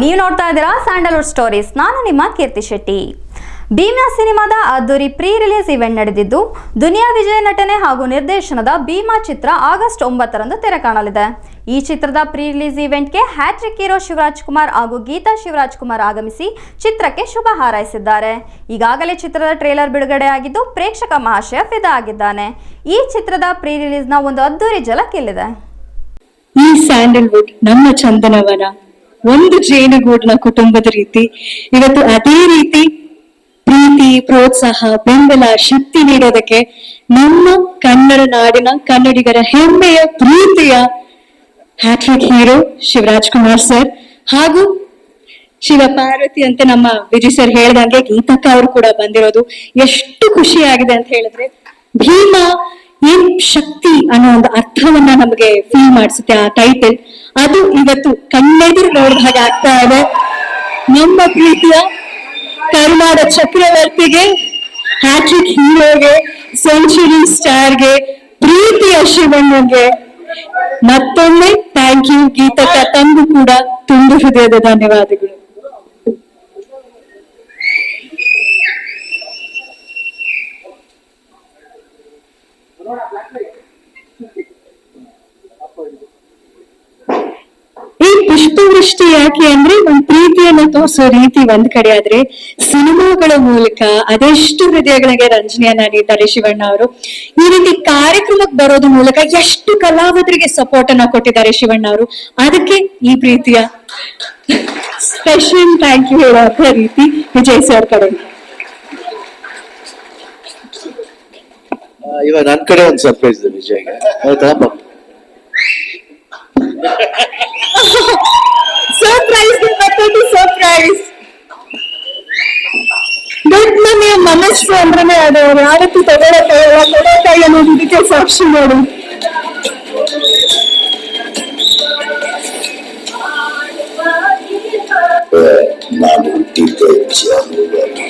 ನೀವು ನೋಡ್ತಾ ಇದ್ದೀರಾ ಸ್ಯಾಂಡಲ್ವುಡ್ ಸ್ಟೋರೀಸ್. ನಾನು ನಿಮ್ಮ ಕೀರ್ತಿ ಶೆಟ್ಟಿ. ಭೀಮಾ ಸಿನಿಮಾದ ಅದ್ದೂರಿ ಪ್ರೀ ರಿಲೀಸ್ ಇವೆಂಟ್ ನಡೆದಿದ್ದು, ದುನಿಯಾ ವಿಜಯ ನಟನೆ ಹಾಗೂ ನಿರ್ದೇಶನದ ಭೀಮಾ ಚಿತ್ರ ಆಗಸ್ಟ್ ಒಂಬತ್ತರಂದು ತೆರೆ ಕಾಣಲಿದೆ. ಈ ಚಿತ್ರದ ಪ್ರೀ ರಿಲೀಸ್ ಇವೆಂಟ್ಗೆ ಹ್ಯಾಟ್ರಿಕ್ ಹೀರೋ ಶಿವರಾಜ್ ಕುಮಾರ್ ಹಾಗೂ ಗೀತಾ ಶಿವರಾಜ್ ಕುಮಾರ್ ಆಗಮಿಸಿ ಚಿತ್ರಕ್ಕೆ ಶುಭ ಹಾರೈಸಿದ್ದಾರೆ. ಈಗಾಗಲೇ ಚಿತ್ರದ ಟ್ರೇಲರ್ ಬಿಡುಗಡೆಯಾಗಿದ್ದು, ಪ್ರೇಕ್ಷಕ ಮಹಾಶಯ ಫಿದಾ ಆಗಿದ್ದಾನೆ. ಈ ಚಿತ್ರದ ಪ್ರೀ ರಿಲೀಸ್ನ ಒಂದು ಅದ್ದೂರಿ ಜಲಕ್ಕಿಲ್ಲಿದೆ ಈ ಸ್ಯಾಂಡಲ್ವುಡ್ ನಮ್ಮ ಚಂದನವನ. ಒಂದು ಜೇನುಗೂಡಿನ ಕುಟುಂಬದ ರೀತಿ, ಇವತ್ತು ಅದೇ ರೀತಿ ಪ್ರೀತಿ, ಪ್ರೋತ್ಸಾಹ, ಬೆಂಬಲ, ಶಕ್ತಿ ನೀಡೋದಕ್ಕೆ ನಮ್ಮ ಕನ್ನಡ ನಾಡಿನ ಕನ್ನಡಿಗರ ಹೆಮ್ಮೆಯ, ಪ್ರೀತಿಯ hattrick hero Shivaraj Kumar sir ಹಾಗೂ ಶಿವ ಪಾರ್ವತಿ ಅಂತ ನಮ್ಮ ವಿಜಯ್ ಸರ್ ಹೇಳ್ದಂಗೆ ಗೀತಕ್ಕ ಅವರು ಕೂಡ ಬಂದಿರೋದು. ಎಷ್ಟು ಖುಷಿಯಾಗಿದೆ ಅಂತ ಹೇಳಿದ್ರೆ ಭೀಮ ಏನ್ ಶಕ್ತಿ ಅನ್ನೋ ಒಂದು ಅರ್ಥವನ್ನ ನಮಗೆ ಫೀಲ್ ಮಾಡಿಸುತ್ತೆ ಆ ಟೈಟಲ್ ಅದು ಇವತ್ತು ಕಣ್ಣೆದುರು ನೋಡಿದ ಹಾಗೆ ಆಗ್ತಾ ಇದೆ. ನಮ್ಮ ಪ್ರೀತಿಯ ಕರುನಾಡ ಚಕ್ರವರ್ತಿಗೆ, ಹ್ಯಾಟ್ರಿಕ್ ಹೀರೋಗೆ, ಸೆಂಚುರಿ ಸ್ಟಾರ್ಗೆ, ಪ್ರೀತಿಯ ಶಿವಣ್ಣಗೆ ಮತ್ತೊಮ್ಮೆ ಥ್ಯಾಂಕ್ ಯು ಗೀತಕ್ಕ ತಂದು ಕೂಡ ತುಂಬ ಹೃದಯದ ಧನ್ಯವಾದಗಳು ಈ ಪುಷ್ಪವೃಷ್ಟಿ ಯಾಕೆ ಅಂದ್ರೆ ಒಂದ್ ಪ್ರೀತಿಯನ್ನ ತೋರಿಸೋ ರೀತಿ ಒಂದ್ ಕಡೆ ಆದ್ರೆ ಸಿನಿಮಾಗಳ ಮೂಲಕ ಅದೆಷ್ಟು ಹೃದಯಗಳಿಗೆ ರಂಜನೆಯನ್ನ ನೀಡ್ತಾರೆ ಶಿವಣ್ಣ ಅವರು. ಈ ರೀತಿ ಕಾರ್ಯಕ್ರಮಕ್ಕೆ ಬರೋದ್ರ ಮೂಲಕ ಎಷ್ಟು ಕಲಾವಿದರಿಗೆ ಸಪೋರ್ಟ್ ಅನ್ನ ಕೊಟ್ಟಿದ್ದಾರೆ ಶಿವಣ್ಣ ಅವರು. ಅದಕ್ಕೆ ಈ ಪ್ರೀತಿಯ ಸ್ಪೆಷಲ್ ಥ್ಯಾಂಕ್ ಯು ಹೇಳುವಂತ ರೀತಿ ವಿಜಯ್ ಸರ್ ಕಡೆ. ಇವಾಗ ನನ್ ಕಡೆ ಒಂದು ಸರ್ಪ್ರೈಸ್ ವಿಜಯ್ಗೆ. ಆಯ್ತಾ ಪಾಪ ಸರ್ಪ್ರೈಸ್ ಮತ್ತೊಂದು ಸರ್ಪ್ರೈಸ್ ದೊಡ್ಡ ಮನೆಯ ಮನಸ್ಸು ಅಂದ್ರೆ ಅದು ಅವ್ರು ಯಾವ ರೀತಿ ತಗೊಳಕ್ಕಾಗಲ್ಲ ಕೊಡೋಕಾಯಿ ಅನ್ನೋದು ಇದಕ್ಕೆ ಸಾಕ್ಷಿ ನೋಡಿ ನಾನು ಹುಟ್ಟಿದ್ದೆ ಜಾನುವಾರು.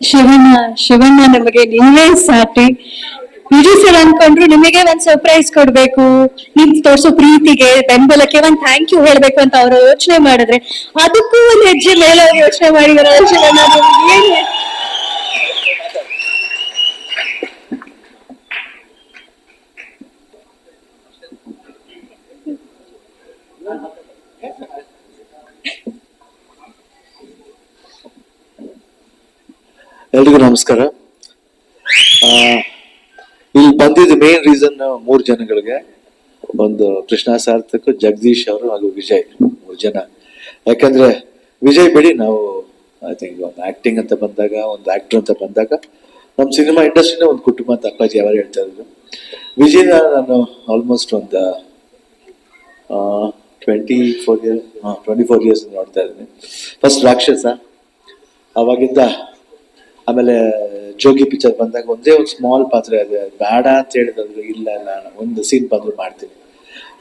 ಶಿವಣ್ಣ ಶಿವಣ್ಣ ನಮಗೆ ನೀವೇ ಸಾಟಿ. ಇದು ಸರ್ ಅನ್ಕೊಂಡ್ರು ನಿಮಗೆ ಒಂದ್ ಸರ್ಪ್ರೈಸ್ ಕೊಡ್ಬೇಕು. ನಿಮ್ ತೋರ್ಸೋ ಪ್ರೀತಿಗೆ, ಬೆಂಬಲಕ್ಕೆ ಒಂದ್ ಥ್ಯಾಂಕ್ ಯು ಹೇಳ್ಬೇಕು ಅಂತ ಅವರು ಯೋಚನೆ ಮಾಡಿದ್ರೆ, ಅದಕ್ಕೂ ಒಂದ್ ಹೆಜ್ಜೆ ಮೇಲೆ ಯೋಚನೆ ಮಾಡಿದಾರೆ ಶಿವಣ್ಣ ಎಲ್ರಿಗೂ ನಮಸ್ಕಾರ. ಇಲ್ಲಿ ಬಂದಿದ್ದ ಮೇನ್ ರೀಸನ್ ಮೂರು ಜನಗಳಿಗೆ, ಒಂದು ಕೃಷ್ಣ ಸಾರ್ಥಕ್, ಜಗದೀಶ್ ಅವರು ಹಾಗೂ ವಿಜಯ್ ಮೂರು ಜನ. ಯಾಕಂದ್ರೆ ವಿಜಯ್ ಬಿಡಿ ನಾವು ಐ ಥಿಂಕ್ ಒಂದು ಆಕ್ಟಿಂಗ್ ಅಂತ ಬಂದಾಗ, ಒಂದು ಆಕ್ಟರ್ ಅಂತ ಬಂದಾಗ ನಮ್ಮ ಸಿನಿಮಾ ಇಂಡಸ್ಟ್ರಿನೇ ಒಂದು ಕುಟುಂಬ ಅಂತ ಅಪ್ಪಾಜಿ ಅವರು ಹೇಳ್ತಾ ಇದ್ರು ವಿಜಯ್ನ ನಾನು ಆಲ್ಮೋಸ್ಟ್ ಒಂದು twenty four year twenty four years ನೋಡ್ತಾ ಇದ್ದೀನಿ. ಫಸ್ಟ್ ರಾಕ್ಷಸ, ಅವಾಗಿಂದ ಆಮೇಲೆ ಜೋಗಿ ಪಿಕ್ಚರ್ ಬಂದಾಗ ಒಂದೇ ಒಂದು ಸ್ಮಾಲ್ ಪಾತ್ರ ಇದೆ ಬೇಡ ಅಂತ ಹೇಳಿದ್ರು ಇಲ್ಲ ಇಲ್ಲ ಒಂದು ಸೀನ್ ಬಂದ್ರು ಮಾಡ್ತೀನಿ.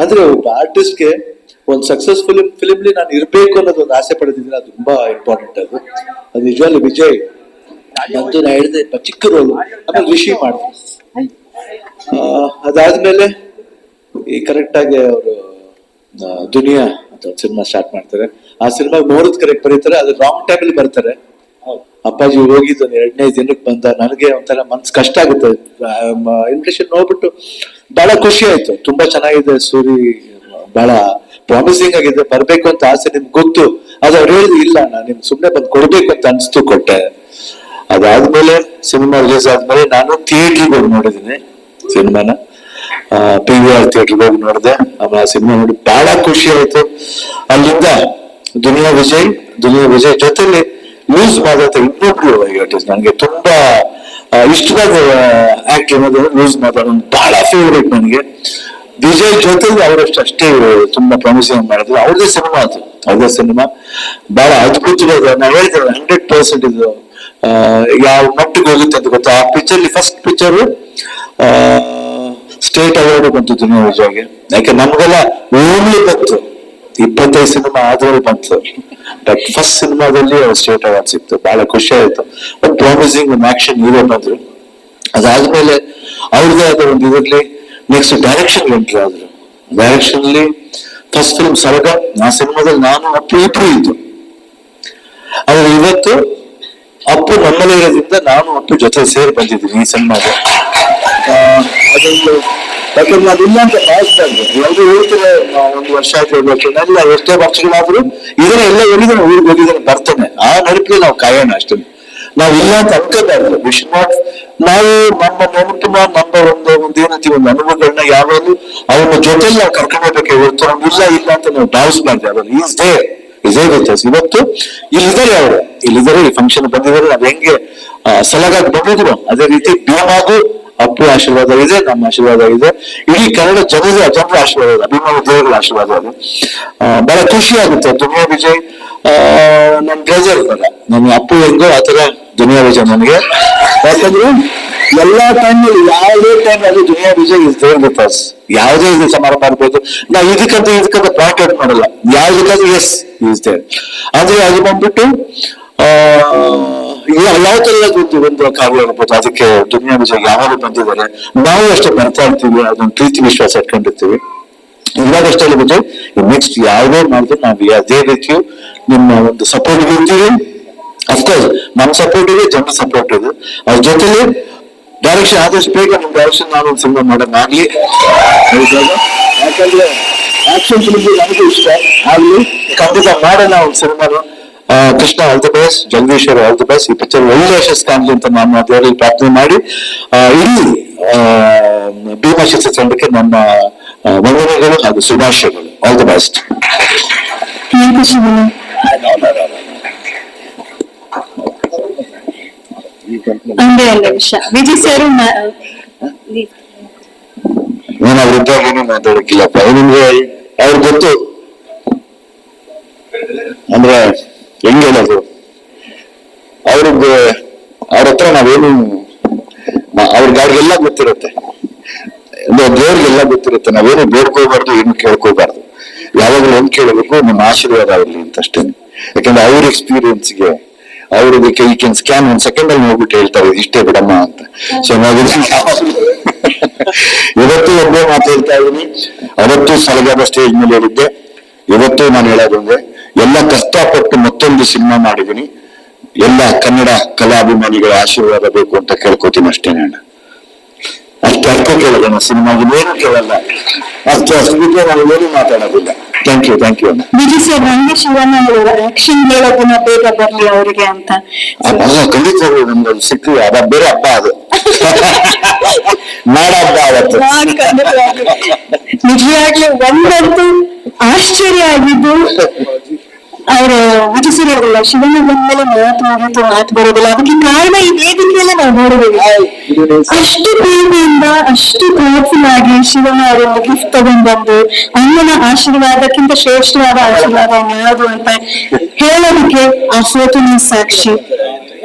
ಅಂದ್ರೆ ಒಬ್ಬ ಆರ್ಟಿಸ್ಟ್ಗೆ ಒಂದು ಸಕ್ಸಸ್ಫುಲ್ ಫಿಲಿಮ್ಲಿ ನಾನು ಇರಬೇಕು ಅನ್ನೋದು ಒಂದು ಆಸೆ ಪಡೆದಿದ್ರೆ ಅದು ತುಂಬಾ ಇಂಪಾರ್ಟೆಂಟ್ ಅದು. ಅದು ನಿಜವಾಗ್ಲೂ ವಿಜಯ್. ನಂದು ನಾ ಹೇಳಿದೆ ಚಿಕ್ಕ ರೋಲು ಆಮೇಲೆ ರಿಷಿ ಮಾಡಿದೆ ಅದಾದ್ಮೇಲೆ ಈ ಕರೆಕ್ಟ್ ಆಗಿ ಅವರು ದುನಿಯಾ ಅಂತ ಒಂದು ಸಿನಿಮಾ ಸ್ಟಾರ್ಟ್ ಮಾಡ್ತಾರೆ. ಆ ಸಿನಿಮಾ ಮುಹೂರ್ತ ಕರೆಕ್ಟ್ ಬರೀತಾರೆ, ಅದು ರಾಂಗ್ ಟೈಮಲ್ಲಿ ಬರ್ತಾರೆ. ಅಪ್ಪಾಜಿ ಹೋಗಿದ್ದು ಎರಡನೇ ದಿನಕ್ಕೆ ಬಂದ, ನನಗೆ ಒಂಥರ ಮನ್ಸು ಕಷ್ಟ ಆಗುತ್ತೆ. ಇನ್ವಿಟೇಷನ್ ನೋಡ್ಬಿಟ್ಟು ಬಹಳ ಖುಷಿ ಆಯ್ತು. ತುಂಬಾ ಚೆನ್ನಾಗಿದೆ ಸೂರಿ, ಬಹಳ ಪ್ರಾಮಿಸಿಂಗ್ ಆಗಿದೆ. ಬರ್ಬೇಕು ಅಂತ ಆಸೆ ನಿಮ್ಗೆ ಗೊತ್ತು. ಅದು ಅವ್ರು ಹೇಳಿದ್ರು, ಇಲ್ಲ ನಾನು ನಿಮ್ಗೆ ಸುಮ್ನೆ ಬಂದು ಕೊಡ್ಬೇಕು ಅಂತ ಅನ್ಸ್ತು ಕೊಟ್ಟೆ. ಅದಾದ್ಮೇಲೆ ಸಿನಿಮಾ ರಿಲೀಸ್ ಆದ್ಮೇಲೆ ನಾನು ಥಿಯೇಟ್ರಿಗೆ ಹೋಗಿ ನೋಡಿದ್ದೀನಿ, ಸಿನಿಮಾನ. ಪಿ ವಿ ಆರ್ ಥಿಯೇಟರ್ ಹೋಗಿ ನೋಡಿದೆ. ಆಮೇಲೆ ಆ ಸಿನಿಮಾ ನೋಡಿ ಬಹಳ ಖುಷಿ ಆಯ್ತು. ಅಲ್ಲಿಂದ ದುನಿಯಾ ವಿಜಯ್ ದುನಿಯಾ ವಿಜಯ್ ಜೊತೆಲಿ ಯೂಸ್ ಮಾಡುವಂತ ಇನ್ನೊಬ್ರು ಆರ್ಟಿಸ್ಟ್ ನನಗೆ ತುಂಬಾ ಇಷ್ಟವಾದ ಆಕ್ಟ್ ಅನ್ನೋದು ಯೂಸ್ ಮಾಡೋದು ಬಹಳ ಫೇವ್ರೇಟ್ ನನಗೆ. ವಿಜಯ್ ಜೊತೆ ಅವರಷ್ಟು ಅಷ್ಟೇ ತುಂಬಾ ಪ್ರಾಮಿಸಿಂಗ್ ಮಾಡಿದ್ರು. ಅವ್ರದೇ ಸಿನಿಮಾ ಅದು. ಅವ್ರದೇ ಸಿನಿಮಾ ಬಹಳ ಅದ್ಭುತವಾದ ನಾವು ಹೇಳ್ತೇವೆ ಹಂಡ್ರೆಡ್ ಪರ್ಸೆಂಟ್ ಇದು ಯಾವ ಮಟ್ಟಿಗೆ ಹೋಗುತ್ತೆ ಅಂತ ಗೊತ್ತಾ? ಆ picture first picture state award ಬಂತು ವಿಜಯ್ಗೆ. ಯಾಕೆ, ನಮ್ಗೆಲ್ಲ ಓನ್ಲಿ ಬಂತು. ಇಪ್ಪತ್ತೈದು ಸಿನಿಮಾ ಆದ್ರೂ ಬಂತು. ಬಟ್ ಫಸ್ಟ್ ಸಿನಿಮಾದಲ್ಲಿ ಸ್ಟೇಟ್ ಅವಾರ್ಡ್ ಸಿಕ್ತು. ಬಹಳ ಖುಷಿ ಆಯ್ತು. ಒಂದು ಪ್ರಾಮಿಸಿಂಗ್ ಒಂದು ಆಕ್ಷನ್ ಹೀರೋ ಅನ್ನೋದ್ರು ಅದಾದ್ಮೇಲೆ ಅವ್ರದ್ದೇ ಆದ ಒಂದು ಇದರಲ್ಲಿ ನೆಕ್ಸ್ಟ್ ಡೈರೆಕ್ಷನ್ ಎಂಟ್ರಿ ಆದ್ರು. ಡೈರೆಕ್ಷನ್ ಅಲ್ಲಿ ಫಸ್ಟ್ ಫಿಲ್ಮ್ ಸರ್ಗ, ಆ ಸಿನಿಮಾದಲ್ಲಿ ನಾನು ಅಪ್ಪು ಇಬ್ರು ಇದ್ದು. ಆದ್ರೆ ಇವತ್ತು ಅಪ್ಪು ನಮ್ಮಲ್ಲಿ ಇರೋದ್ರಿಂದ ನಾನು ಅಪ್ಪು ಜೊತೆ ಸೇರಿ ಬಂದಿದ್ದೀನಿ ಈ ಸಿನಿಮಾಗೆ. ಅದೊಂದು ಯಾಕಂದ್ರೆ ಅದಿಲ್ಲ ಅಂತ ಭಾವಿಸ್ತಾ ಇದ್ದೆ. ಎಲ್ಲರೂ ಹೇಳ್ತಾರೆ ಒಂದು ವರ್ಷ ಆಯ್ತು ಎಲ್ಲ ಎಷ್ಟೇ ವರ್ಷಗಳಾದ್ರೂ ಇದನ್ನ ಎಲ್ಲ ಹೇಳಿದ್ರೆ ಊರಿಗೆ ಹೋಗಿದ್ರೆ ಬರ್ತಾನೆ. ಆ ನೆನಪಿಗೆ ನಾವು ಕಾಯೋಣ ಅಷ್ಟೇ. ನಾವು ಇಲ್ಲ ಅಂತ ಅನ್ಕೋಬಾರ್ದು ವಿಶ್ ನಾಟ್ ನಾವು ನಮ್ಮ ನೆನಪಿನ ನಮ್ಮ ಒಂದು ಒಂದು ಏನಂತೀವಿ, ಒಂದು ಅನುಭವಗಳನ್ನ ಯಾವಾಗಲೂ ಅವನ ಜೊತೆಲಿ ನಾವು ಕರ್ಕೊಂಡು ಇವತ್ತು ಅವ್ನು ಇಲ್ಲ ಇಲ್ಲ ಅಂತ ನಾವು ಭಾವಿಸ್ಬಾರ್ದು ಯಾವಾಗ ಈಸ್ ಡೇ ಇದೇ ವ್ಯತ್ಯಾಸ ಇವತ್ತು ಇಲ್ಲಿದ್ದಾರೆ ಅವರು. ಇಲ್ಲಿದ್ದಾರೆ, ಈ ಫಂಕ್ಷನ್ ಬಂದಿದ್ದಾರೆ. ನಾವ್ ಹೆಂಗೆ ಸಲಗಾಗಿ ಬಂದಿದ್ರು. ಅದೇ ರೀತಿ ಭೀಮಾಗೂ ಅಪ್ಪು ಆಶೀರ್ವಾದ ಇದೆ, ನಮ್ಮ ಆಶೀರ್ವಾದ ಇದೆ. ಇಡೀ ಕನ್ನಡ ಜನರ ಜನರ ಆಶೀರ್ವಾದ ಇದೆ ಅಭಿಮಾನ ದೇವರ ಆಶೀರ್ವಾದ ಇದೆ. ಬಹಳ ಖುಷಿ ಆಗುತ್ತೆ. ದುನಿಯಾ ವಿಜಯ್ ನನ್ನ ನನ್ ಬ್ರದರ್ ಅಲ್ಲ ನನ್ನ ಅಪ್ಪು ಹೆಂಗೋ ಆತರ ದುನಿಯಾ ವಿಜಯ್ ನನಗೆ ಯಾಕಂದ್ರೆ ಎಲ್ಲಾ ಟೈಮಲ್ಲಿ ಯಾವುದೇ ಟೈಮ್ ಅಲ್ಲಿ Duniya Vijay is there with us ಯಾವುದೇ ಇದು ಸಮಾರಂಭ ಮಾಡ್ಬೋದು ನಾ ಇದಕ್ಕಂತ ಇದಕ್ಕಂತ ಪಾಯಿಂಟ್ ಔಟ್ ಮಾಡಲ್ಲ. ಯಾವ್ದಕ್ಕಂತ ಎಸ್ ಇಸ್ ದೇರ್ ಆದ್ರೆ ಅದು ಬಂದ್ಬಿಟ್ಟು, ಆ ಯಾವ ತರ ಒಂದು ಒಂದು ಕಾರ್ಯ ಇರ್ಬೋದು ಅದಕ್ಕೆ ದುನಿಯಾ ವಿಜಯ್ ಯಾವಾಗ ಬಂದಿದ್ದಾರೆ? ನಾವು ಅಷ್ಟೇ ಬರ್ತಾ ಇರ್ತೀವಿ ಅದೊಂದು ಪ್ರೀತಿ ವಿಶ್ವಾಸ ಇಟ್ಕೊಂಡಿರ್ತೀವಿ. ಇವಾಗಷ್ಟೇ ಹೇಳಿಬಿಟ್ಟು ನೆಕ್ಸ್ಟ್ ಯಾವುದೇ ಮಾಡಿದ್ರು ನಾವು ಅದೇ ರೀತಿಯು ನಿಮ್ಮ ಒಂದು ಸಪೋರ್ಟ್ ಇರ್ತೀವಿ. ಅಫ್ಕೋರ್ಸ್ ನಮ್ಮ ಸಪೋರ್ಟ್ ಇದೆ ಜನರ ಸಪೋರ್ಟ್ ಇದೆ. ಅದ್ರ ಜೊತೆಲಿ ಡೈರೆಕ್ಷನ್ ಆದಷ್ಟು ಬೇಗ ನಮ್ಮ ಡೈರೆಕ್ಷನ್ ನಾನು ಒಂದು ಸಿನಿಮಾ ಮಾಡೋಣ. ಆಗ್ಲಿ ಯಾಕಂದ್ರೆ ಆಕ್ಷನ್ ಫಿಲ್ಮ್ ನನಗೂ ಇಷ್ಟ. ಆಗ್ಲಿ ಖಂಡಿತ ಮಾಡೋಣ ಒಂದು ಸಿನಿಮಾನು ಆ, Krishna all the best Jagadishwar all the best ಈ ಪಿಕ್ಚರ್ ಒಳ್ಳೆ ಯಶಸ್ಸು ಕಾಣಲಿ ಅಂತ ನಾನು ದೇವರಲ್ಲಿ ಪ್ರಾರ್ಥನೆ ಮಾಡಿ. ಇಲ್ಲಿ ಇಡೀ ಆ, ಭೀಮಾ ಚಿತ್ರತಂಡಕ್ಕೆ ನಮ್ಮ ವಂದನೆಗಳು ಹಾಗೂ ಶುಭಾಶಯಗಳು. ಆಲ್ ದಿ ಬೆಸ್ಟ್ ಒಂದೇ ಒಂದು ನಿಮಿಷ. ವಿಜಯ್ ಸರ್ ನಾನು ಅವ್ರ ಇದ್ದಾಗೇನು ಮಾತಾಡಕ್ಕಿಲ್ಲಪ್ಪ. ನಿಮ್ಗೆ ಅವ್ರಿಗೆ ಗೊತ್ತು. ಅಂದ್ರೆ ಹೆಂಗ್ ಹೇಳೋದು ಅವ್ರಿಗೆ, ಅವ್ರ ಹತ್ರ ನಾವೇನು ಅವ್ರ ಅವ್ರಿಗೆ ಅವ್ರಿಗೆಲ್ಲ ಗೊತ್ತಿರುತ್ತೆ ದೇವ್ರಿಗೆಲ್ಲ ಗೊತ್ತಿರುತ್ತೆ. ನಾವೇನು ಬೇಡ್ಕೋಬಾರ್ದು ಏನು ಕೇಳ್ಕೋಬಾರ್ದು ಯಾವಾಗಲೂ ಹೆಂಗ್ ಕೇಳಬೇಕು? ನಿಮ್ಮ ಆಶೀರ್ವಾದ ಆಗಲಿ ಅಂತ ಅಷ್ಟೇ. ಯಾಕಂದ್ರೆ ಅವ್ರ ಎಕ್ಸ್ಪೀರಿಯನ್ಸ್ಗೆ ಅವ್ರ ಇದಕ್ಕೆ ಈ ಕ್ಯಾನ್ ಸ್ಕ್ಯಾನ್ ಒಂದ್ ಸೆಕೆಂಡ್ ಅಲ್ಲಿ ಹೋಗ್ಬಿಟ್ಟು ಹೇಳ್ತಾರೆ, ಇಷ್ಟೇ ಬಿಡಮ್ಮ ಅಂತ. ಸೊ ನಾವು ಇವತ್ತು ಒಬ್ಬ ಮಾತು ಹೇಳ್ತಾ ಇದ್ದೀನಿ. ಅವತ್ತು ಸಲಗಾದ ಸ್ಟೇಜ್ ಮೇಲೆ ಹೇಳಿದ್ದೆ ಇವತ್ತು ನಾನು ಹೇಳೋದು ಅಂದ್ರೆ ಎಲ್ಲ ಕಷ್ಟಪಟ್ಟು ಮತ್ತೊಂದು ಸಿನಿಮಾ ಮಾಡಿದ್ದೀನಿ. ಎಲ್ಲ ಕನ್ನಡ ಕಲಾಭಿಮಾನಿಗಳ ಆಶೀರ್ವಾದ ಬೇಕು ಅಂತ ಕೇಳ್ಕೊತೀನಿ ಅಷ್ಟೇ ನಾನು. ಅಷ್ಟು ಅರ್ಥ ಕೇಳೋದು ನಾನು ಸಿನಿಮಾಗೆ ಏನು ಕೇಳಲ್ಲ. ಅಷ್ಟು ಅಷ್ಟು ಬಿಟ್ಟರೆ ನಾನು ಏನು ಮಾತಾಡೋದಿಲ್ಲ. Thank you thank you B G ನಂಗೆ ಶಿವಣ್ಣ ಹೇಳಿದ್ದಾರೆ ಆಕ್ಷನ್ ಹೇಳೋದನ್ನ ಬೇಗ ಬರ್ಲಿ ಅವರಿಗೆ ಅಂತ. ಖಂಡಿತ ನಮ್ಗೆ ಅದು ಸಿಕ್ಕಿದೆ. ಅದ ಬೇರೆ ಹಬ್ಬ ಅದು. ನಾಡ ಹಬ್ಬ ಅವತ್ತು. ನಿಜವಾಗ್ಲೂ ಒಂದಂತೂ ಆಶ್ಚರ್ಯ ಆಗಿದ್ದು. ಅವರು ಶಿವನ ಬಂದ್ಮೇಲೆ ಮಾತು ಮುಗಿತು ಮಾತು ಬರೋದಿಲ್ಲ. ಅದಕ್ಕೆ ಕಾರಣ ಈ ವೇದಿಕೆಯಲ್ಲ ನಾವು ನೋಡಿದ್ದೀವಿ. ಅಷ್ಟು ಪ್ರೇಮೆಯಿಂದ, ಅಷ್ಟು ಥಾಟ್ಫುಲ್ ಆಗಿ ಶಿವನ ಅವರೊಂದು ಗಿಫ್ಟ್ ತಗೊಂಡ್ಬಂದು ಅಮ್ಮನ ಆಶೀರ್ವಾದಕ್ಕಿಂತ ಶ್ರೇಷ್ಠವಾದ ಆಶೀರ್ವಾದ ಯಾವುದು ಅಂತ ಹೇಳೋದಕ್ಕೆ ಆ ಫೋಟೋನ ಸಾಕ್ಷಿ.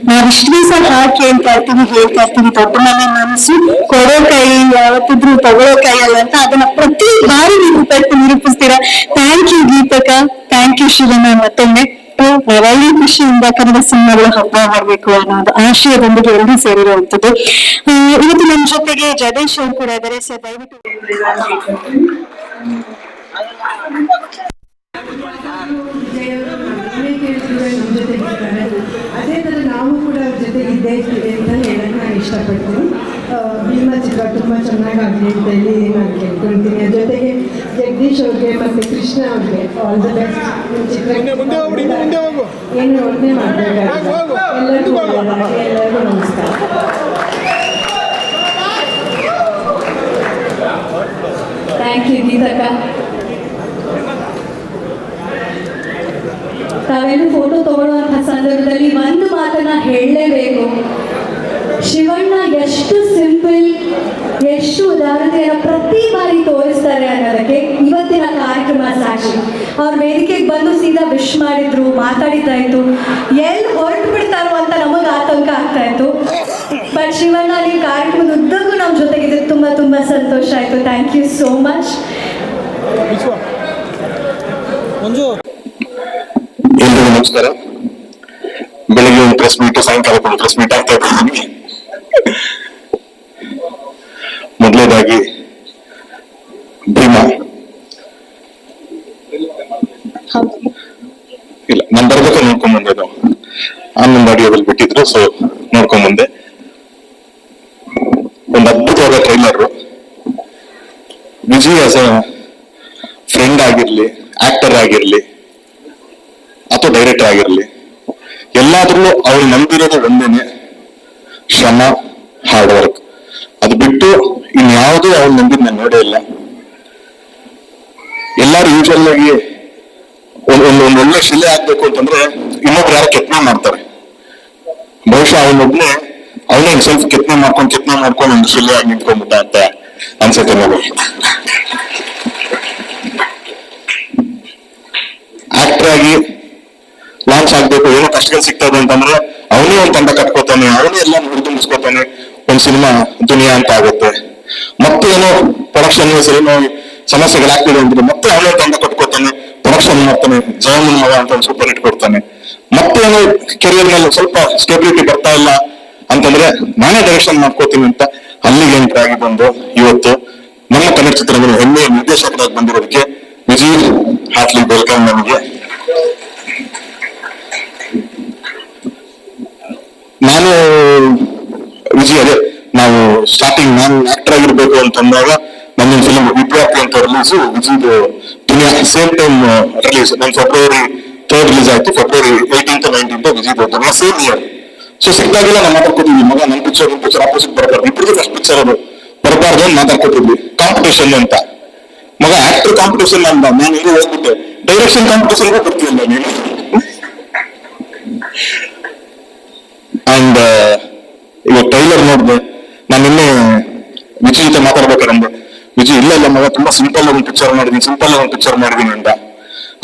ನಾವಿಷ್ಟು ದಿವಸ ಹಾಕಿ ಕೇಳ್ತಾ ಇರ್ತೀವಿ ಹೇಳ್ತಾ ಇರ್ತೀವಿ ದೊಡ್ಡ ಮನೆ ಮನಸ್ಸು, ಕೊಡೋ ಕೈ, ಯಾವತ್ತಿದ್ರು ತಗೊಳ್ಳೋ ಕೈ ಅಲ್ಲ ಅಂತ ಅದನ್ನ ಪ್ರತಿ ಬಾರಿ ನೀವು ನಿರೂಪಿಸ್ತೀರಾ? ಥ್ಯಾಂಕ್ ಯು ಗೀತಕ. ಥ್ಯಾಂಕ್ ಯು ಶಿವನ ಮತ್ತೊಮ್ಮೆ. ಒಳ್ಳೆ ಖುಷಿಯಿಂದ ಕನ್ನಡ ಸಿನಿಮಾಗಳು ಹಬ್ಬ ಮಾಡಬೇಕು ಅನ್ನೋದು ಆಶಯದೊಂದಿಗೆ ಎಲ್ಲರೂ ಸೇರಿರುವಂತದ್ದು ಇವತ್ತು ನಮ್ಮ ಜೊತೆಗೆ ಜಗದೀಶ್ ಅವರು ಕೂಡ ಇದ್ದಾರೆ. ಸರ್ ದಯವಿಟ್ಟು ಅದೇ ತರ ನಾವು ಕೂಡ ಅವ್ರ ಜೊತೆ ಇದ್ದೇ ಇರ್ತೀವಿ ಅಂತ ನಾನು ಇಷ್ಟಪಡ್ತೀನಿ. ಭೀಮಾ ಚಿತ್ರ ತುಂಬ ಚೆನ್ನಾಗಾಗಲಿ ಅಂತ ಹೇಳಿ ನಾನು ಕೇಳ್ಕೊಳ್ತೀನಿ ಜೊತೆಗೆ ಜಗದೀಶ್ ಅವ್ರಿಗೆ ಮತ್ತೆ ಕೃಷ್ಣ ಅವ್ರಿಗೆ ಆಲ್ ದ ಬೆಸ್ಟ್ ಚಿತ್ರ ಏನು ಯೋಚನೆ ಮಾಡಬೇಕಾಗಿಲ್ಲ ಎಲ್ಲರಿಗೂ ಎಲ್ಲರಿಗೂ ನಮಸ್ಕಾರ. You Geethakka. ತಾವೆಲ್ಲೂ ಫೋಟೋ ತಗೊಳ್ಳುವಂತಹ ಸಂದರ್ಭದಲ್ಲಿ ಒಂದು ಮಾತನ್ನ ಹೇಳಲೇಬೇಕು. ಶಿವಣ್ಣ ಎಷ್ಟು ಸಿಂಪಲ್ ಎಷ್ಟು ಉದಾಹರಣೆಯನ್ನು ಪ್ರತಿ ಬಾರಿ ತೋರಿಸ್ತಾರೆ ಅನ್ನೋದಕ್ಕೆ ಇವತ್ತಿನ ಕಾರ್ಯಕ್ರಮ ಸಾಕ್ಷಿ. ಅವ್ರ ವೇದಿಕೆಗೆ ಬಂದು ಸೀದಾ ವಿಶ್ ಮಾಡಿದ್ರು ಮಾತಾಡಿದ್ದಾಯ್ತು ಎಲ್ಲಿ ಹೊರಟು ಬಿಡ್ತಾರೋ ಅಂತ ನಮಗೆ ಆತಂಕ ಆಗ್ತಾ ಇತ್ತು. ಬಟ್ ಶಿವಣ್ಣ ನೀವು ಕಾರ್ಯಕ್ರಮದ ಉದ್ದಕ್ಕೂ ನಮ್ಮ ಜೊತೆಗಿದ್ರೆ. ತುಂಬಾ ತುಂಬಾ ಸಂತೋಷ ಆಯ್ತು. ಥ್ಯಾಂಕ್ ಯು ಸೋ ಮಚ್ ಎಲ್ರಿಗೂ ನಮಸ್ಕಾರ. ಬೆಳಿಗ್ಗೆ ಒಂದು ಪ್ರೆಸ್ ಮೀಟ್ ಸಾಯಂಕಾಲ ಪ್ರೆಸ್ ಮೀಟ್ ಆಗ್ತಾ ಇದ್ದೀನಿ ಮೊದಲನೇದಾಗಿ ಭೀಮಾ. ಇಲ್ಲ ನಾನು ಬರ್ಬೇಕಾದ್ರೆ ನೋಡ್ಕೊಂಡ್ ಬಂದೆ ಅದು. ಆನಂದ್ ಆಡಿಯೋದಲ್ಲಿ ಬಿಟ್ಟಿದ್ರು ಸೊ ನೋಡ್ಕೊಂಡ್ ಬಂದೆ. ಒಂದು ಅದ್ಭುತವಾದ trailer Vijay as a friend ಆಗಿರ್ಲಿ ಆಕ್ಟರ್ ಆಗಿರ್ಲಿ ಅಥವಾ ಡೈರೆಕ್ಟರ್ ಆಗಿರಲಿ ಎಲ್ಲಾದ್ರಲ್ಲೂ ಅವ್ರು ನಂಬಿರೋದು ಒಂದೇನೆ. ಶ್ರಮ ಹಾರ್ಡ್ ವರ್ಕ್ ಅದು ಬಿಟ್ಟು ಇನ್ಯಾವುದೂ ಅವ್ರು ನಂಬಿದ್ ನಾನು ನೋಡೇ ಇಲ್ಲ. ಎಲ್ಲಾರು ಯೂಶಲ್ ಆಗಿ ಒಂದ್ ಒಳ್ಳೆ ಶಿಲೆ ಆಗ್ಬೇಕು ಅಂತಂದ್ರೆ ಇನ್ನೊಬ್ರು ಯಾರು ಕೆತ್ನ ಮಾಡ್ತಾರೆ. ಬಹುಶಃ ಅವನೊಬ್ನೇ ಅವನೇ ಸ್ವಲ್ಪ ಕೆತ್ತನೆ ಮಾಡ್ಕೊಂಡು ಕೆತ್ತನೆ ಮಾಡ್ಕೊಂಡು ಒಂದು ಶಿಲೆ ಆಗಿ ನಿಂತ್ಕೊಂಡ್ಬಿಟ್ಟ ಅಂತ ಅನ್ಸುತ್ತೆ ಆಕ್ಟರ್ ಆಗಿ ಲಾಂಚ್ ಆಗ್ಬೇಕು, ಏನೋ ಕಷ್ಟಗಳು ಸಿಗ್ತದೆ ಅಂತಂದ್ರೆ ಅವನೇ ಒಂದು ತಂಡ ಕಟ್ಕೋತಾನೆ, ಅವನೇ ಎಲ್ಲ ಹುರಿದುಂಬಿಸ್ಕೋತಾನೆ ಒಂದು ಸಿನಿಮಾ ದುನಿಯಾ ಅಂತ ಆಗುತ್ತೆ. ಮತ್ತೆ ಏನೋ ಪ್ರೊಡಕ್ಷನ್ ಏನೋ ಸಮಸ್ಯೆಗಳಾಗ್ತಿದೆ ಅಂದ್ರೆ ಮತ್ತೆ ಅವನೇ ತಂಡ ಕಟ್ಕೋತಾನೆ ಪ್ರೊಡಕ್ಷನ್ ಮಾಡ್ತಾನೆ, ಜಯಮನ್ ಮಗ ಅಂತ ಒಂದು ಸೂಪರ್ ಹಿಟ್ ಕೊಡ್ತಾನೆ. ಮತ್ತೆ ಏನೋ ಕೆರಿಯರ್ನಲ್ಲಿ ಸ್ವಲ್ಪ ಸ್ಟೆಬಿಲಿಟಿ ಬರ್ತಾ ಇಲ್ಲ ಅಂತಂದ್ರೆ ನಾನೇ ಡೈರೆಕ್ಷನ್ ಮಾಡ್ಕೋತೀನಿ ಅಂತ ಅಲ್ಲಿಗೆ ಎಂಟ್ರಿ ಆಗಿ ಬಂದು ಇವತ್ತು ನಮ್ಮ ಕನ್ನಡ ಚಿತ್ರಗಳು ಹೆಮ್ಮೆಯ ನಿರ್ದೇಶಕರಾಗಿ ಬಂದಿರೋದಕ್ಕೆ ವಿಜಯ್, ಹಾರ್ಟ್ಲಿ ವೆಲ್ಕಮ್ ನಮಗೆ ವಿಜಯ್ ಅದೇ ನಾವು ಸ್ಟಾರ್ಟಿಂಗ್ ನಾನು ಆಕ್ಟರ್ ಆಗಿರ್ಬೇಕು ಅಂತಂದಾಗ ನಮ್ಮ ಫಿಲ್ಮ್ ವಿಪ್ರಾಪ್ತಿ ಅಂತ ರಿಲೀಸ್ ವಿಜಯ್ದು ದುನಿಯಾ ಸೇಮ್ ಟೈಮ್ ರಿಲೀಸ್ ನನ್ನ ಫೆಬ್ರವರಿ ಥರ್ಡ್ ರಿಲೀಸ್ ಆಯ್ತು ಫೆಬ್ರವರಿ ಏಯ್ಟೀನ್ತ್ ನೈನ್ಟೀನ್ತ್ ವಿಜಯ್ದು ದುನಿಯಾ ಸೇಮ್ ಇಯರ್ ಸೊ ಸಿಕ್ಕಾಗಿಲ್ಲ ನಾವು ಮಾತಾಡ್ಕೋತಿದ್ವಿ ಮಗ ನನ್ನ ಪಿಕ್ಚರ್ ನಿನ್ ಪಿಕ್ಚರ್ ಆಪೋಸಿಟ್ ಬರಬಾರ್ದು ಇಬ್ಬರಿಗೂ ಫಸ್ಟ್ ಪಿಕ್ಚರ್ ಅದು. ಬರಬಾರ್ದು ಅಂತ ಮಾತಾಡ್ಕೋತಿದ್ವಿ ಕಾಂಪಿಟೇಷನ್ ಅಂತ. ಮಗ ಆಕ್ಟರ್ ಕಾಂಪಿಟೇಷನ್ ಅಂತ. ನಾನು ಇಲ್ಲಿ ಹೋಗ್ಬಿಟ್ಟೆ. ಡೈರೆಕ್ಷನ್ ಕಾಂಪಿಟೇಷನ್ಗೂ ಬರ್ತಿಲ್ಲ ನೀನು? ಅಂಡ್ ಇವಾಗ ಟೈಲರ್ ನೋಡಿದೆ. ನಾನು ನಿನ್ನೆ ವಿಜಯ್ ಜೊತೆ ಮಾತಾಡ್ಬೇಕಾರಂದೆ ವಿಜಯ್, ಇಲ್ಲ ಇಲ್ಲ, ಮಗ, ತುಂಬಾ ಸಿಂಪಲ್ ಒಂದು ಪಿಕ್ಚರ್ ಮಾಡಿದೀನಿ ಸಿಂಪಲ್ ಒಂದು ಪಿಕ್ಚರ್ ಮಾಡಿದೀನಿ ಅಂತ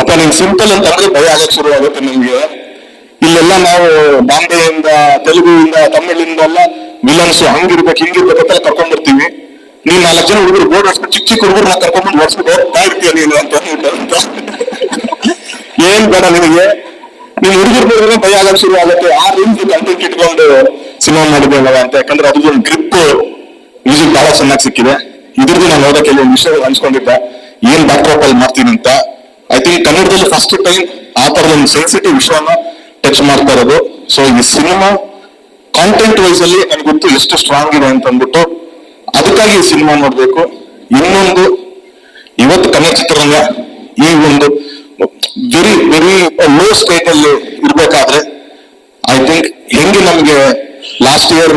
ಅಪ್ಪ, ನೀನ್ ಸಿಂಪಲ್ ಅಂತ ಅಂದ್ರೆ ಭಯ ಆಗಕ್ ಶುರು ಆಗುತ್ತೆ ನಿಮ್ಗೆ. ಇಲ್ಲೆಲ್ಲ ನಾವು ಬಾಂಬೆಯಿಂದ, ತೆಲುಗುವಿಂದ, ತಮಿಳಿಂದ ಎಲ್ಲ ವಿಲನ್ಸ್ ಹಂಗಿರ್ಬೇಕು, ಹಿಂಗಿರ್ಬೇಕು ಅಂತ ಕರ್ಕೊಂಡ್ಬರ್ತೀವಿ. ನೀನ್ ನಾಲ್ಕು ಜನ ಹುಡುಗರು ಬೋರ್ಡ್ ಹೊಡ್ಸ್ಬಿಟ್ಟು ಚಿಕ್ಕ ಚಿಕ್ಕ ಹುಡುಗರು ಕರ್ಕೊಂಡ್ಬಂದು ಹೊಡ್ಸ್ಬಿಟ್ಟು ಹೋಗ್ತಾ ಇರ್ತೀಯ ನೀನು ಅಂತ ಏನ್ ಬೇಡ ನಿನಗೆ? ನೀನ್ ಹುಡುಗರು ಭಯ ಆಗಕ್ ಶುರು ಆಗುತ್ತೆ. ಆ ರೇಂಜ್ ಕಂಟೆಂಟ್ ಇಟ್ಕೊಂಡು ಸಿನಿಮಾ ಮಾಡಿದ್ದೇವಲ್ಲ ಅಂತ. ಯಾಕಂದ್ರೆ ಅದು ಒಂದು ಗ್ರಿಪ್ ಮ್ಯೂಸಿಕ್ ಬಹಳ ಚೆನ್ನಾಗಿ ಸಿಕ್ಕಿದೆ. ಇದ್ರದ್ದು ನಾನು ನೋಡೋಕೆ ವಿಷಯ ಹಂಚ್ಕೊಂಡಿದ್ದೆ. ಏನ್ ಬ್ಯಾಕ್ಡ್ರಾಪ್ ಅಲ್ಲಿ ಮಾಡ್ತೀನಿ ಅಂತ. ಐ ಥಿಂಕ್ ಕನ್ನಡದಲ್ಲಿ ಫಸ್ಟ್ ಟೈಮ್ ಆ ತರದ ಒಂದು ಸೆನ್ಸಿಟಿವ್ ವಿಷಯನ ಟಚ್ ಮಾಡ್ತಾ ಇರೋದು. ಸೊ ಈ ಸಿನಿಮಾ ಕಾಂಟೆಂಟ್ ವೈಸ್ ಅಲ್ಲಿ ನನಗೆ ಗೊತ್ತು ಎಷ್ಟು ಸ್ಟ್ರಾಂಗ್ ಇದೆ ಅಂತ ಅಂದ್ಬಿಟ್ಟು ಅದಕ್ಕಾಗಿ ಈ ಸಿನಿಮಾ ನೋಡ್ಬೇಕು. ಇನ್ನೊಂದು ಇವತ್ತು ಕನ್ನಡ ಚಿತ್ರರಂಗ ಈ ಒಂದು ವೆರಿ ವೆರಿ ಲೋ ಸ್ಟೇಟ್ ಅಲ್ಲಿ ಇರ್ಬೇಕಾದ್ರೆ ಐ ಥಿಂಕ್ ಹೆಂಗೆ ನಮ್ಗೆ last year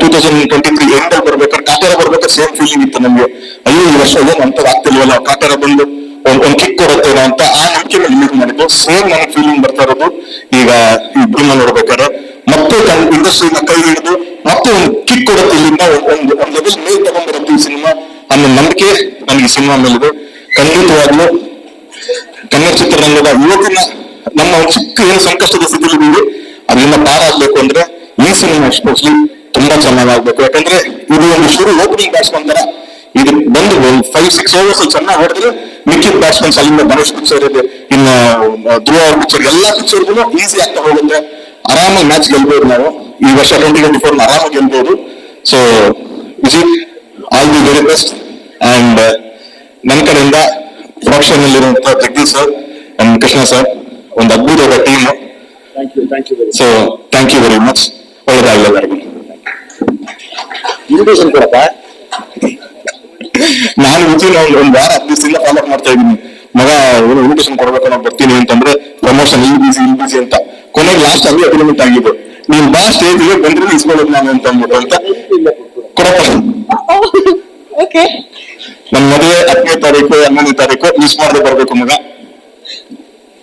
two thousand twenty three end ಅಲ್ಲಿ ಬರ್ಬೇಕಾದ್ರೆ ಕಾಟೇರ ಬರ್ಬೇಕಾದ್ರೆ ಸೇಮ್ ಫೀಲಿಂಗ್ ಇತ್ತು ನಮ್ಗೆ. ಅಯ್ಯೋ, ಈ ವರ್ಷ ಏನು ಅಂತ ಆಗ್ತಿಲ್ವಲ್ಲ ಕಾಟೇರ ಬಂದು ಒಂದ್ ಒಂದ್ ಕಿಕ್ ಕೊಡುತ್ತೇನೋ ಅಂತ ಆ ನಂಬಿಕೆ ರಿಲೀಸ್ ಮಾಡಿದ್ದು. ಸೇಮ್ ನನ್ನ ಫೀಲಿಂಗ್ ಬರ್ತಾ ಇರೋದು. ಈಗ ಈ ಭೀಮ ನೋಡ್ಬೇಕಾದ್ರೆ, ಮತ್ತೆ ಇಂಡಸ್ಟ್ರಿನ ಕೈ ಹಿಡಿದು ಮತ್ತೆ ಒಂದು ಕಿಕ್ ಕೊಡುತ್ತೆ ಇಲ್ಲಿಂದ, ಒಂದು ಒಂದು ಲೆವೆಲ್ ಮೇಲ್ ತಗೊಂಡ್ಬರುತ್ತೆ ಈ ಸಿನಿಮಾ ಅನ್ನೋ ನಂಬಿಕೆ ನನಗೆ ಸಿನಿಮಾ ಮೇಲಿದೆ. ಖಂಡಿತವಾಗ್ಲೂ ಕನ್ನಡ ಚಿತ್ರರಂಗದ ಯುವಕನ, ನಮ್ಮ ಚಿಕ್ಕ ಏನು ಸಂಕಷ್ಟದ ಸ್ಥಿತಿಯಲ್ಲಿ ಅದರಿಂದ ಪಾರಾಗಬೇಕು ಅಂದ್ರೆ ಈ ಸಿನಿಮಾ ಎಸ್ಪೆಷಲಿ ತುಂಬಾ ಚೆನ್ನಾಗಾಗ್ಬೇಕು. ಯಾಕಂದ್ರೆ ಇದು ಒಂದು ಶುರು ಓಪನಿಂಗ್ ಬ್ಯಾಟ್ಸ್ಮನ್ ತರ. ಇದು ಬಂದು ಫೈವ್ ಸಿಕ್ಸ್ ಓವರ್ಸ್ ಚೆನ್ನಾಗಿ ಹೊಡೆದ್ರೆ ಮಿಕ್ಕಿದ ಬ್ಯಾಟ್ಸ್ಮನ್ಸ್ ಅಲ್ಲಿಂದ ಗಣೇಶ್ ಪಿಕ್ಚರ್ ಇದೆ. ಇನ್ನು ಧ್ರುವ ಪಿಕ್ಚರ್ ಎಲ್ಲಾ ಪಿಕ್ಚರ್ಗೂ ಈಸಿ ಆಗ್ತಾ ಹೋಗುತ್ತೆ. ಆರಾಮಾಗಿ ಮ್ಯಾಚ್ ಗೆಲ್ಬಹುದು ನಾವು. ಈ ವರ್ಷ ಟ್ವೆಂಟಿ ಟ್ವೆಂಟಿ ಫೋರ್ ಆರಾಮಾಗಿ ಗೆಲ್ಬಹುದು so all the very best and ನನ್ನ ಕಡೆಯಿಂದ ಪ್ರೊಡಕ್ಷನ್ ಅಲ್ಲಿರುವಂತ Jagadish sir and Krishna sir ಒಂದು ಅದ್ಭುತವಾದ team so thank you very much ಒಳ್ಳೆದಾಗಲಿ ಎಲ್ಲರಿಗೂ. ಇನ್ವಿಟೇಷನ್ ಕೊಡಪ್ಪ. ನಾನು ವಿಜಿನ್ ಒಂದು ಒಂದು ವಾರ ಹತ್ತು ದಿವಸದಿಂದ ಫಾಲೋ ಮಾಡ್ತಾ ಇದ್ದೀನಿ. ಮಗ ಏನು ಇನ್ವಿಟೇಷನ್ ಕೊಡ್ಬೇಕು ನಾವು ಬರ್ತೀನಿ ಅಂತಂದ್ರೆ ಪ್ರಮೋಷನ್ ಇಲ್ಲಿ ಬಿಸಿ ಇಲ್ಲಿ ಬಿಸಿ ಅಂತ. ಕೊನೆಗೆ ಲಾಸ್ಟ್ ಅಲ್ಲಿ ಅಗ್ರಿಮೆಂಟ್ ಆಗಿದ್ದು ನೀನ್ ಬಾ ಸ್ಟೇಜ್ಗೆ ಬಂದ್ರೆ ಇಸ್ಕೊಳ್ಳೋದು ನಾನು ಅಂತ ಅಂದ್ಬಿಟ್ಟು ಅಂತ. ಕೊಡಪ್ಪ. ಓಕೆ ನನ್ನ ಮದುವೆ ಹತ್ತನೇ ತಾರೀಕು ಹನ್ನೊಂದನೇ ತಾರೀಕು ಮಿಸ್ ಮಾಡದೆ ಬರ್ಬೇಕು ಮಗ.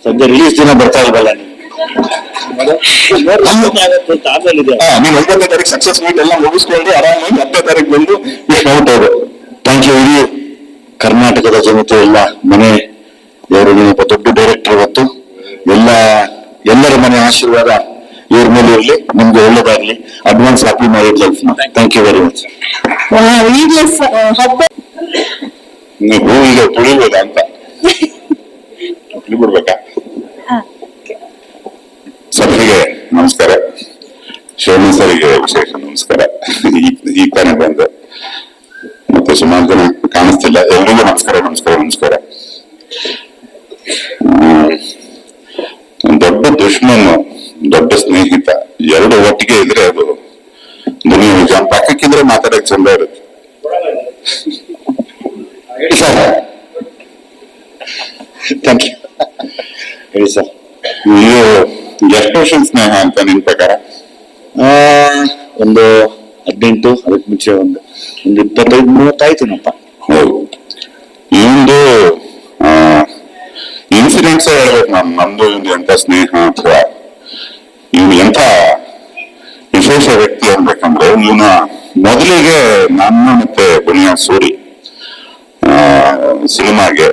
ಸದ್ಯ ರಿಲೀಸ್ ದಿನ ಬರ್ತಾ ಇಲ್ವಲ್ಲ ಆಮೇಲೆ ಇದೆ ಹಾ ನೀವು ಒಂಬತ್ತನೇ ತಾರೀಕು ಸಕ್ಸಸ್ ಮೀಟ್ ಎಲ್ಲ ಮುಗಿಸ್ಕೊಂಡು ಆರಾಮಾಗಿ ಹತ್ತನೇ ತಾರೀಕು ಬಂದು ಮಿಸ್ ಮಾಡ್ಬಿಟ್ಟು ಥ್ಯಾಂಕ್ ಯು ಇಡೀ ಕರ್ನಾಟಕದ ಜನತೆ ಎಲ್ಲ ಮನೆ ಇವರು ಒಬ್ಬ ದೊಡ್ಡ ಡೈರೆಕ್ಟರ್ ಇವತ್ತು. ಎಲ್ಲ ಎಲ್ಲರ ಮನೆ ಆಶೀರ್ವಾದ ಇವ್ರ ಮೇಲೆ ಇರಲಿ ನಿಮ್ಗೆ ಒಳ್ಳೇದಾಗ್ಲಿ. Advance happy marriage life thank you very much ಹಬ್ಬ ನೀವು ಹೂವಿಗೆ ತುಳಿಬೋದಾ ಅಂತ ನನ್ನ ಪ್ರಕಾರ. ಒಂದು ಹದಿನೆಂಟು, ಅದಕ್ಕೆ ಮುಂಚೆ ಒಂದು ಒಂದು ಇಪ್ಪತ್ತೈದು ಮೂವತ್ತಾಯ್ತೇನಪ್ಪ ಹೌದು. ಇವಂದು ಇನ್ಸಿಡೆಂಟ್ಸ್ ಹೇಳ್ಬೇಕು ನಾನು. ನಮ್ದು ಒಂದು ಎಂತ ಸ್ನೇಹ ಅಥವಾ ಇವನು ಎಂತ ವಿಶೇಷ ವ್ಯಕ್ತಿ ಅನ್ಬೇಕಂದ್ರೆ ಇವನ ಮೊದಲಿಗೆ ನನ್ನ ಮತ್ತೆ ಬುನಿಯಾ ಸೂರಿ ಸಿನಿಮಾಗೆ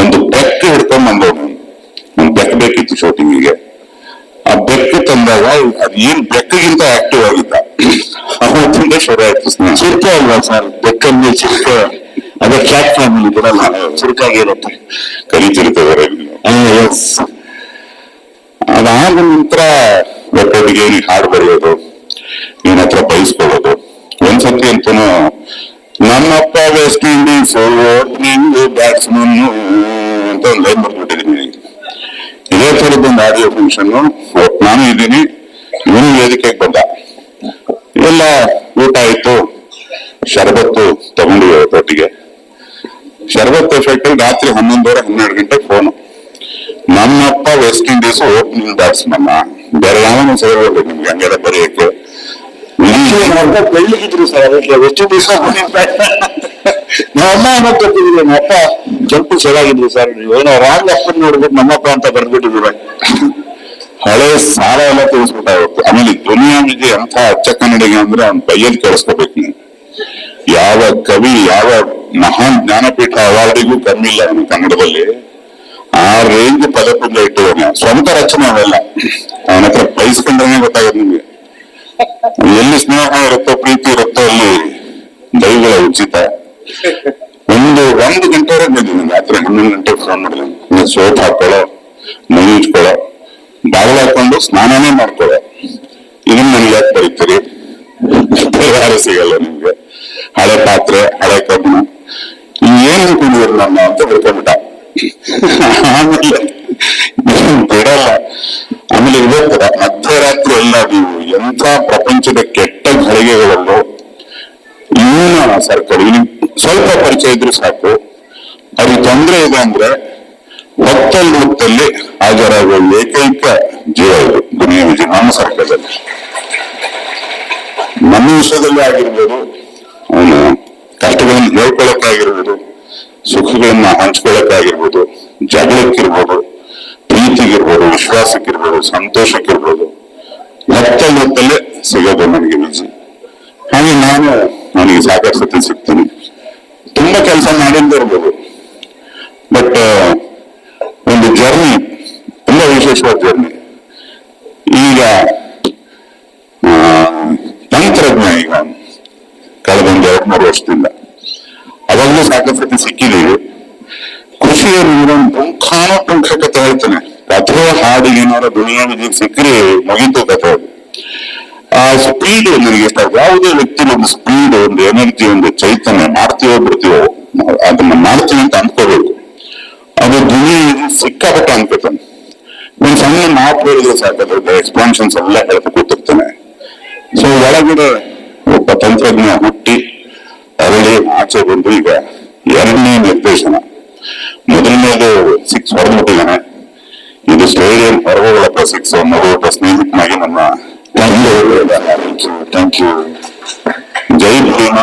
ಒಂದು ಬೆಕ್ ಹಿಡ್ಕೊಂಡ್ ಬಂದವನು. ಒಂದು ಬೆಕ್ ಬೇಕಿತ್ತು ಶೂಟಿಂಗಿಗೆ ಆ ಬೆಕ್ಕ ತಂದಾಗ ಅದು ಏನ್ ಬೆಕ್ಕಗಿಂತ ಆಕ್ಟಿವ್ ಆಗಿದ್ದ? ಅವತ್ತಿಂದ ಶುರು ಆಯ್ತು. ಚಿರತೆ ಅಲ್ವಾ ಸರ್ ಬೆಕ್ಕಲ್ಲಿ ಚಿರತೆ ಅದೇ ಕ್ಯಾಟ್ ಫ್ಯಾಮಿಲಿ ಬಿಡಲ್ಲ ಚುರುಕಾಗಿರುತ್ತೆ ಎಸ್ ಅದಾದ ನಂತರ ಒಟ್ಟೊಟ್ಟಿಗೆ ನೀ ಹಾಡು ಬರೆಯೋದು, ನಿನ್ನ ಹತ್ರ ಬಯಸ್ಕೊಳ್ಳೋದು. ಒಂದ್ಸತಿ ಅಂತನೂ, ನಮ್ಮಪ್ಪ ವೆಸ್ಟ್ ಇಂಡೀಸ್ ಓಪನಿಂಗ್ ಬ್ಯಾಟ್ಸ್ಮನ್ ಅಂತ ಒಂದು ಲೈನ್ ಒಂದು ಆಡಿಯೋ ಫಂಕ್ಷನ್. ನಾನು ಇದ್ದೀನಿ ಇವನು ವೇದಿಕೆಗೆ ಬಂದ. ಎಲ್ಲ ಊಟ ಆಯ್ತು ಶರಬತ್ತು ತಗೊಂಡು ಒಟ್ಟಿಗೆ. ಶರಬತ್ ಎಫೆಕ್ಟ್ ರಾತ್ರಿ ಹನ್ನೊಂದುವರೆ ಹನ್ನೆರಡು ಗಂಟೆ ಫೋನು ನಮ್ಮಪ್ಪ ವೆಸ್ಟ್ ಇಂಡೀಸ್ ಓಪನಿಂಗ್ ಬ್ಯಾಟ್ಸ್ಮನ್ ಬೇರೆ ಯಾವನು ಸೇರಬೇಕು ನಿಮ್ಗೆ ಹಂಗೆಲ್ಲ ಬರೆಯಕ್ಕೆ. ಬೆಳ್ಳಿಗಿದ್ರು ಸರ್ ಅದಕ್ಕೆ ವೆಸ್ಟ್ ದಿವಸ ನಮ್ಮಮ್ಮ ಅನ್ನೋದು ನಮ್ಮ ನಮ್ಮಪ್ಪ ಸ್ವಲ್ಪ ಚೆನ್ನಾಗಿದ್ವಿ ಸರ್. ಏನೋ ರಾಂಗ್ ಅಪ್ಪನ್ ನೋಡ್ಬಿಟ್ಟು ನಮ್ಮಪ್ಪ ಅಂತ ಬರ್ಬಿಟ್ಟಿದ್ರು ಹಳೆ ಸಾಲ ಎಲ್ಲ ತಿಳಿಸ್ಬಿಟ್ಟಾಗುತ್ತೆ. ಆಮೇಲೆ ಧ್ವನಿಯಾಮಿಗೆ ಅಂತ ಅಚ್ಚ ಕನ್ನಡಿಗೆ ಅಂದ್ರೆ ಅವ್ನ ಕೈಯಲ್ಲಿ ಕೇಳಿಸ್ಕೋಬೇಕು ನೀವು ಯಾವ ಕವಿ, ಯಾವ ಮಹಾನ್ ಜ್ಞಾನಪೀಠ ಅವಾರ್ಡಿಗೂ ಕಮ್ಮಿ ಇಲ್ಲ ಅವನು ಕನ್ನಡದಲ್ಲಿ. ಆ ರೇಂಜ್ ಪದಪುಂಜ ಇಟ್ಟಿದ್ದಾನೆ. ಸ್ವಂತ ರಚನೆ ಅವೆಲ್ಲ. ಅವನ ಹತ್ರ ಬಯಸ್ಕೊಂಡ್ರೆ ಗೊತ್ತಾಗುತ್ತೆ ನಿಮ್ಗೆ. ಎಲ್ಲಿ ಸ್ನೇಹ ಇರುತ್ತೋ, ಪ್ರೀತಿ ಇರುತ್ತೋ ಅಲ್ಲಿ ದೈವಗಳ ಉಚಿತ. ಒಂದು ಒಂದು ಗಂಟೆವರೆಗೆ ಬಂದಿದ್ದೀನಿ ರಾತ್ರಿ ಹನ್ನೊಂದು ಗಂಟೆಗೆ ಫೋನ್ ಮಾಡಿದ್ದೀನಿ ಸೋಪ್ ಹಾಕೊಳ್ಳೋ ಮೈ ಉಜ್ಕೊಳ್ಳೋ ಬಾಗಿಲು ಹಾಕೊಂಡು ಸ್ನಾನನೇ ಮಾಡ್ಕೊಳ್ಳೋ. ಇದನ್ನ ನನಗೆ ಯಾಕೆ ಬರೀತೀರಿ? ಪರಿಹಾರ ಸಿಗಲ್ಲ ನಿಮ್ಗೆ. ಹಳೆ ಪಾತ್ರೆ, ಹಳೆ ಕಬ್ಬಣ ಏನ್ ಅನ್ಕೊಂಡಿದ್ರು ನಮ್ಮ ಅಂತ ಬಿಡ್ಕೊಂಡ್ಬಿಟ್ಟ ಆಮೇಲೆ ಬಿಡಲ್ಲ ಆಮೇಲೆ ಇವತ್ತರ ಮಧ್ಯರಾತ್ರಿ ಎಲ್ಲ ನೀವು ಎಂತ ಪ್ರಪಂಚದ ಕೆಟ್ಟ ಘಳಿಗೆಗಳಲ್ಲೂ, ಇನ್ನೂ ಸರ್ಕಾರ ಸ್ವಲ್ಪ ಪರಿಚಯ ಇದ್ರೆ ಸಾಕು. ಅವ್ರಿಗೆ ತೊಂದರೆ ಇದೆ ಅಂದ್ರೆ ಹೊತ್ತಲ್ಲಿ ಹೊತ್ತಲ್ಲಿ ಹಾಜರಾಗುವ ಏಕೈಕ ಜೀವ ಇದು. ದುನಿಯಾ ವಿಜಯ ನಮ್ಮ ಸರ್ಕಲಲ್ಲಿ ನಮ್ಮ ವಿಷಯದಲ್ಲಿ ಆಗಿರ್ಬೋದು, ಅವನು ಕಷ್ಟಗಳನ್ನು ಹೇಳ್ಕೊಳಕ್ಕಾಗಿರ್ಬೋದು ಸುಖಗಳನ್ನ ಹಂಚ್ಕೊಳಕ್ಕಾಗಿರ್ಬೋದು ಜಗಳಕ್ಕಿರ್ಬೋದು, ಪ್ರೀತಿಗಿರ್ಬೋದು, ವಿಶ್ವಾಸಕ್ಕಿರ್ಬೋದು, ಸಂತೋಷಕ್ಕಿರ್ಬೋದು ಹೊತ್ತಲ್ಲಿ ಹೊತ್ತಲ್ಲೇ ಸಿಗೋದು ನನಗೆ ವಿಜಯ್. ಹಾಗೆ ನಾನು, ನನಗೆ ಸಾಕಷ್ಟು ಸಿಗ್ತೀನಿ. ತುಂಬಾ ಕೆಲಸ ಮಾಡಿದ್ದಿರ್ಬೋದು ಬಟ್ ಒಂದು ಜರ್ನಿ ತುಂಬಾ ವಿಶೇಷವಾದ ಜರ್ನಿ ಈಗ ಆ, ತಂತ್ರಜ್ಞ ಈಗ ಕಳೆದ ಒಂದು ಎರಡು ಮೂರು ವರ್ಷದಿಂದ. ಅವಾಗಲೂ ಸಾಕಷ್ಟು ಸಿಕ್ಕಿದೆ ಸಿಕ್ಕಿದ್ದೀವಿ ಕೃಷಿಯ ಪುಂಖಾನ ಪುಂಖ ಕಥೆ ಹೇಳ್ತಾನೆ ಕಥೆ ಹಾಡಿಗೆ ಏನಾರ ದುನಿಯಾ ಸಿಕ್ಕರೆ ಮುಗೀತು ಕಥೆ ಆ ಸ್ಪೀಡ್ ನನಗೆ. ಯಾವುದೇ ವ್ಯಕ್ತಿ ಒಂದು ಸ್ಪೀಡ್ ಒಂದು ಎನರ್ಜಿ ಒಂದು ಚೈತನ್ಯ ಮಾಡ್ತೀವೋ ಬಿಡ್ತೀವೋ, ಅದನ್ನ ಮಾಡ್ತೀವಿ ಅಂತ ಅನ್ಕೋಬೇಕು. ಅದು ಧ್ವನಿ ಸಿಕ್ಕಾಪಟ್ಟೆ ಅನ್ಕೋತಾನೆ. ಒಂದು ಸಣ್ಣ ಮಾತು ಹೇಳಿದ್ರೆ ಸಾಕಾದ್ರೆ ಎಕ್ಸ್ಪಾನ್ಷನ್ಸ್ ಎಲ್ಲ ಹೇಳ್ತಾ ಕೂತಿರ್ತಾನೆ. ಸೊ ಒಳಗಡೆ ಒಬ್ಬ ತಂತ್ರಜ್ಞ ಹುಟ್ಟಿ ಅರಳಿ ಆಚೆ ಬಂದು ಈಗ ಎರಡನೇ ನಿರ್ದೇಶನ. ಮೊದಲನೇದು ಸಿಕ್ಸ್ ಹೊರಬಿಟ್ಟಿದ್ದಾನೆ. ಇದು ಸ್ಟೇಡಿಯಂ ಹೊರಗೋಗಳಪ್ಪ ಸಿಕ್ಸ್ ಮಗುವಪ್ಪ ಸ್ನೇಹಿತನಾಗಿ ನಮ್ಮ ಥ್ಯಾಂಕ್ ಯು ಜೈ ಭೀಮ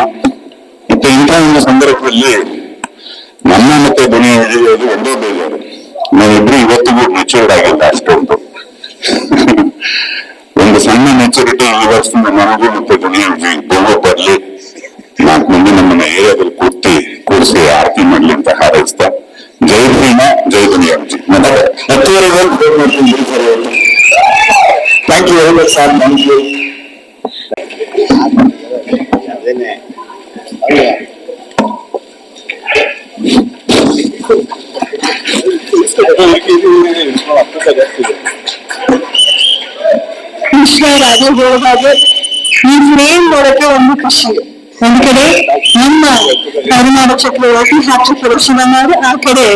ಮತ್ತೆ ಇಂಥ ಒಂದು ಸಂದರ್ಭದಲ್ಲಿ ನನ್ನ ಮತ್ತೆ ದುನಿಯಾ ವಿಜಯದು ಒಂದೇ ಬೇಜಾರು ನಾವಿಬ್ರು ಇವತ್ತಿಗೂ ಮೆಚೂರ್ಡ್ ಆಗಿಲ್ಲ ಅಷ್ಟೊಂದು ಒಂದು ಸಣ್ಣ ಮೆಚುರಿಟಿ ಈ ವರ್ಷದಿಂದ ನನಗೂ ಮತ್ತೆ ದುನಿಯಾ ವಿಜಯ್ ಗೋವಾ ಬರ್ಲಿ ನಾಲ್ಕು ಮಂದಿ ನಮ್ಮನ್ನ ಏರಿಯಾದಲ್ಲಿ ಕೂರ್ತಿ ಕೂರಿಸಿ ಆರತಿ ಮಾಡ್ಲಿ ಅಂತ ಹಾರೈಸ್ತಾ ಜೈ ಭೀಮಾ ಜೈ ದುನಿಯಾ ವಿಜಯ್ ನಮಸ್ಕಾರ much sir you Krishna Raja ಹೇಳುವಾಗ ಈ ಫ್ರೇಮ್ ನೋಡಕ್ಕೆ ಒಂದು ಖುಷಿ ಒಂದ್ ಕಡೆ ನಮ್ಮ ಕರುನಾಡ ಚಕ್ರವರ್ತಿ ಹ್ಯಾಟ್ರಿಕ್ ಶಿವನವರು ಆ ಕಡೆ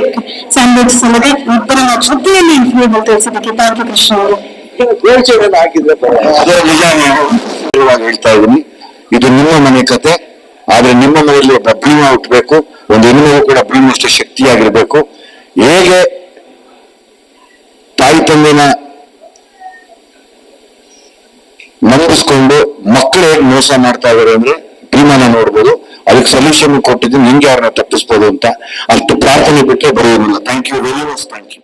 ಸಂಗೀತ ಉತ್ತರ ನಕ್ಷತ್ರದಲ್ಲಿ ಜೊತೆಯಲ್ಲಿ ತಿಳಿಸಬೇಕು ಭಾರತ ಕೃಷ್ಣ ಅವರು. ಇವಾಗ ಹೇಳ್ತಾ ಇದ್ದೀನಿ. ಇದು ನಿಮ್ಮ ಮನೆ ಕತೆ. ಆದ್ರೆ ನಿಮ್ಮ ಮನೆಯಲ್ಲಿ ಒಬ್ಬ ಭೀಮ ಹುಟ್ಟಬೇಕು. ಒಂದು ಹೆಣ್ಣು ಕೂಡ ಭೀಮಷ್ಟು ಶಕ್ತಿಯಾಗಿರ್ಬೇಕು. ಹೇಗೆ ತಾಯಿ ತಂದೆನ ನಂಬಿಸ್ಕೊಂಡು ಮಕ್ಕಳು ಹೇಗೆ ಮೋಸ ಮಾಡ್ತಾ ಇದಾರೆ ಅಂದ್ರೆ ಭೀಮನ ನೋಡ್ಬೋದು. ಅದಕ್ಕೆ ಸೊಲ್ಯೂಷನ್ ಕೊಟ್ಟಿದ್ದು ನಿಮ್ಗೆ ಅವ್ರನ್ನ ತಪ್ಪಿಸ್ಬೋದು ಅಂತ. ಅಷ್ಟು ಪ್ರಾರ್ಥನೆ ಬಿಟ್ಟರೆ ಬರೆಯೋದಿಲ್ಲ. Thank you very much thank you